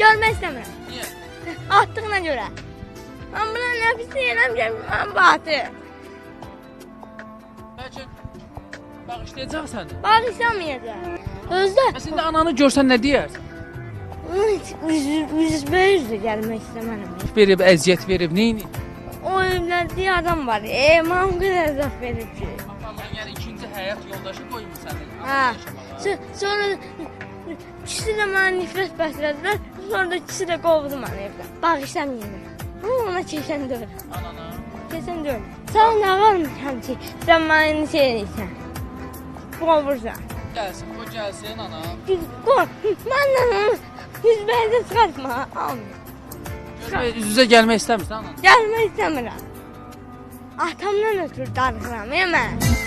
Görmək istəmirəm. Niyə? Atdığına görə. Mən buna nə pis deyirəm ki, mən batı. Bəlkə bağışlayacaq səni. Bağışlamayacaq. Özdə Bəs indi ananı görsən nə deyərsən? üzbəyüzdür gəlmək istəmərəm. Verib, əziyyət verib, neyini? O evlərdə adam var. E, mən o qədər əzab verir ki. Atandan yəni ikinci həyat yoldaşı qoymur səni. Hə. So- Sonra ikisi də mənə nifrət bəslədilər. Sonra da ikisi də qovdu məni evdən. Bağışlamayacağam. Amma ona keçən deyil. Anana. Keçən deyil. Sən nə varmışam ki, sən məni şey edirsən. Qovursan. Gəlsin, o gəlsin ana. Qov. Məndən onu üzbəydə çıxartma. Görmək, üz-üzə gəlmək istəmirsən ana. Gəlmək istəmirəm. Atamdan ötürü darıxıram, ya mən.